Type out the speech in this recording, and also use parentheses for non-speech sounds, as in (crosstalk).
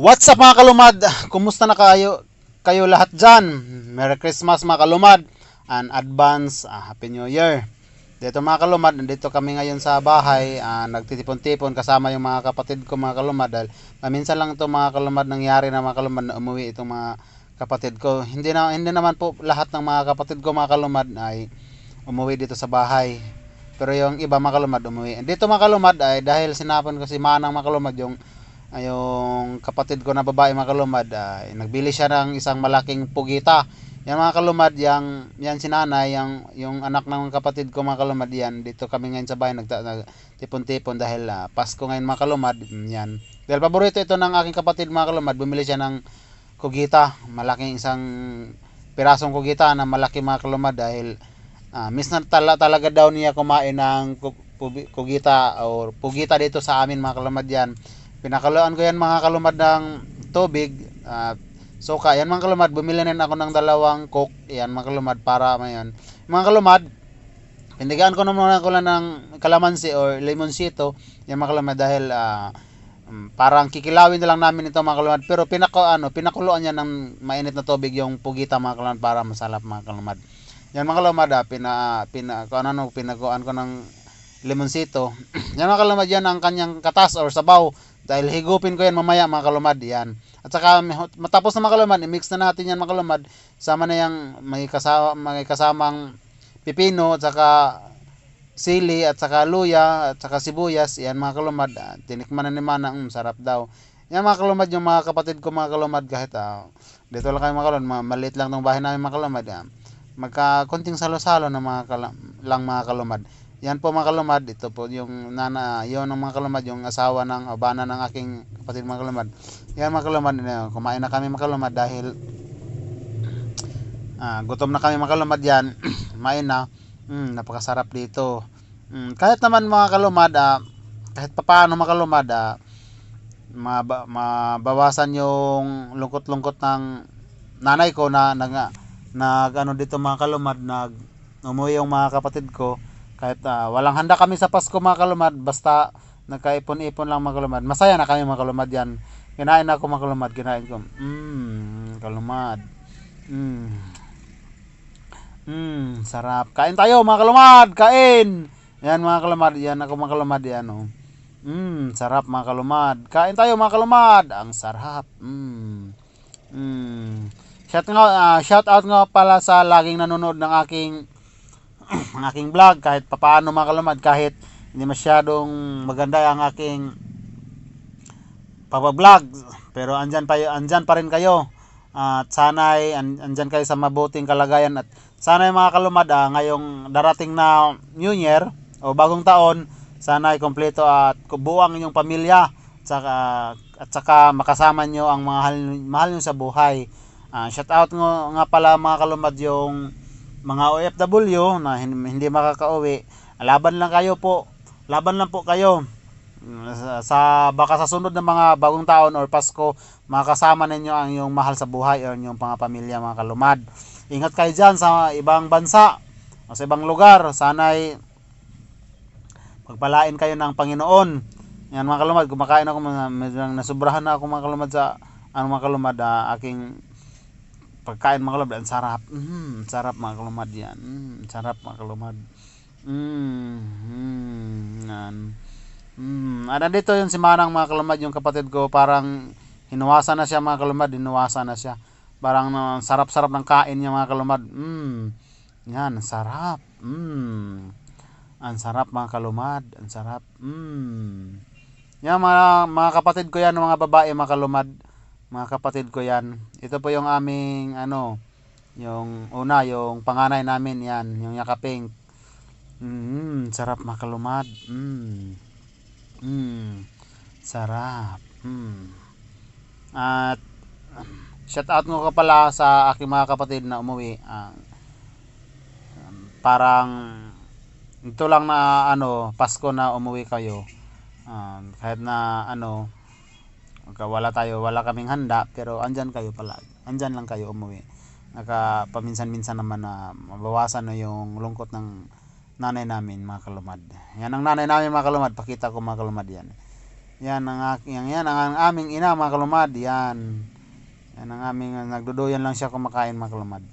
What's up mga kalumad? Kumusta na kayo, kayo lahat dyan? Merry Christmas mga kalumad and advance ah, Happy New Year. Dito mga kalumad, nandito kami ngayon sa bahay, ah, nagtitipon-tipon kasama yung mga kapatid ko mga kalumad dahil paminsan lang ito mga kalumad nangyari na mga kalumad na umuwi itong mga kapatid ko. Hindi na hindi naman po lahat ng mga kapatid ko mga kalumad ay umuwi dito sa bahay. Pero yung iba mga kalumad umuwi. Dito mga kalumad ay dahil sinapon ko si Manang mga kalumad yung ay, yung kapatid ko na babae mga kalumad ay nagbili siya ng isang malaking pugita. Yan mga kalumad, yang yan si nanay, yung, yung anak ng kapatid ko mga kalumad yan. Dito kami ngayon sa bahay nagta- nagtipon-tipon dahil ah, Pasko ngayon mga kalumad. Mm, Yan. Dahil paborito ito ng aking kapatid mga kalumad, bumili siya ng kugita, malaking isang pirasong kugita na malaki mga kalumad dahil ah, miss na tala, talaga daw niya kumain ng kugita o pugita dito sa amin mga kalumad yan. Pinakaluan ko yan mga kalumad ng tubig at suka. Yan mga kalumad, bumili na ako ng dalawang coke. Yan mga kalumad para mayon. Mga kalumad, pindigaan ko naman ako lang ng kalamansi or limonsito. Yan mga kalumad dahil ah, mm, parang kikilawin na lang namin ito mga kalumad. Pero pinako, ano, pinakuluan niya ng mainit na tubig yung pugita mga kalumad para masalap mga kalumad. Yan mga kalumad, ah, pina, pina, kung ano, pinaguan ko ng limonsito. yan mga kalumad, yan ang kanyang katas or sabaw. Dahil higupin ko yan mamaya mga kalumad, yan. At saka matapos na mga kalumad, i-mix na natin yan mga kalumad. Sama na yung may kasama, may kasamang pipino at saka sili at saka luya at saka sibuyas. Yan mga kalumad, ah, tinikman na ni Mana, mm, sarap daw. Yan mga kalumad, yung mga kapatid ko mga kalumad kahit ah, dito lang kayo mga kalumad, ma- maliit lang ng bahay namin mga kalumad. ah, magka konting salo-salo na mga kala- lang mga kalumad. Yan po mga kalumad, ito po yung nana, yon ng mga kalumad, yung asawa ng abana ng aking kapatid mga kalumad. Yan mga kalumad, kumain na kami mga kalumad dahil ah, gutom na kami mga kalumad yan. (clears throat) kumain na. Mm, napakasarap dito. Mm, kahit naman mga kalumad, ah, kahit papaano mga kalumad, ah, maba, mabawasan yung lungkot-lungkot ng nanay ko na nag, nag ano dito mga kalumad, nag umuwi yung mga kapatid ko kahit ah, walang handa kami sa Pasko mga kalumad basta nagkaipon-ipon lang mga kalumad. Masaya na kami mga kalumad yan. Kinain ako mga kalumad kinain ko. Mmm kalumad. Mmm mmm sarap. Kain tayo mga kalumad kain! Yan mga kalumad yan ako mga kalumad yan oh. mmm sarap mga kalumad. Kain tayo mga kalumad. Ang sarap. Mmm mmm shout ah, shout out nga pala sa laging nanonood ng aking (clears throat) ang aking vlog kahit papaano mga kahit hindi masyadong maganda ang aking pagbablog pero andyan pa andyan pa rin kayo. At sana'y an, andyan kayo sa mabuting kalagayan. At sana mga kalumad ah, ngayong darating na New Year o bagong taon sana ay kompleto at buo ang inyong pamilya at saka, at saka makasama nyo ang mga mahal, mahal nyo sa buhay. Ah, shout out nga, nga pala mga kalumad yung mga OFW na hin- hindi makakauwi, laban lang kayo po. Laban lang po kayo. Sa, baka sa sunod na mga bagong taon or Pasko, makasama ninyo ang yung mahal sa buhay o yung mga pamilya mga kalumad. Ingat kayo diyan sa ibang bansa o sa ibang lugar. Sana'y pagpalain kayo ng Panginoon. Yan mga kalumad, kumakain ako medyo nasubrahan na ako mga kalumad sa ano mga kalumad ah, aking pagkain mga kalumad, ang sarap. Mm, sarap mga kalumad yan. Mm, sarap mga kalumad. Mm, mm. Mm, ano dito yung si Manang mga kalumad, yung kapatid ko, parang hinuwasan na siya mga kalumad, hinuwasan na siya. Parang uh, sarap-sarap ng kain niya mga kalumad. Mm, yan, sarap. Mm, ang sarap mga kalumad, ang sarap. Mm. Yan mga, mga kapatid ko yan, mga babae mga kalumad mga kapatid ko yan. Ito po yung aming ano, yung una, yung panganay namin yan, yung yakaping. Mm, sarap makalumad. Mm. Mm. Sarap. Mm. At shout out ko ka pala sa aking mga kapatid na umuwi. Ah, parang ito lang na ano, Pasko na umuwi kayo. Ah, kahit na ano, Pagka wala tayo, wala kaming handa, pero andyan kayo pala. Andyan lang kayo umuwi. Naka paminsan-minsan naman na mabawasan na yung lungkot ng nanay namin mga kalumad. Yan ang nanay namin mga kalumad. Pakita ko mga kalumad yan. Yan ang aking yan ang aming ina mga kalumad. Yan. Yan ang aming nagduduyan lang siya kumakain mga kalumad.